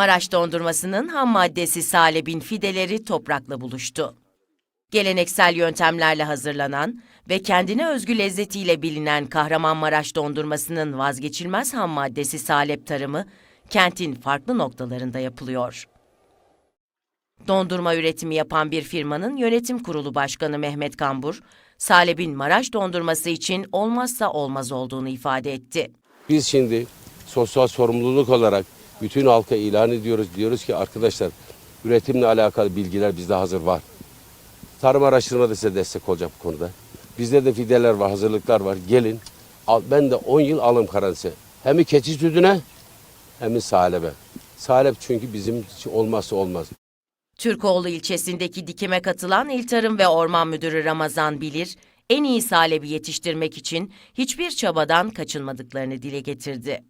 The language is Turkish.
Maraş dondurmasının ham maddesi salebin fideleri toprakla buluştu. Geleneksel yöntemlerle hazırlanan ve kendine özgü lezzetiyle bilinen Kahramanmaraş dondurmasının vazgeçilmez ham maddesi salep tarımı kentin farklı noktalarında yapılıyor. Dondurma üretimi yapan bir firmanın yönetim kurulu başkanı Mehmet Kambur, salebin Maraş dondurması için olmazsa olmaz olduğunu ifade etti. Biz şimdi sosyal sorumluluk olarak bütün halka ilan ediyoruz. Diyoruz ki arkadaşlar üretimle alakalı bilgiler bizde hazır var. Tarım araştırma da size destek olacak bu konuda. Bizde de fideler var, hazırlıklar var. Gelin. Al, ben de 10 yıl alım garantisi. Hem keçi sütüne hem salebe. Salep çünkü bizim olmazsa olmaz. Türkoğlu ilçesindeki dikime katılan İl Tarım ve Orman Müdürü Ramazan Bilir, en iyi salebi yetiştirmek için hiçbir çabadan kaçınmadıklarını dile getirdi.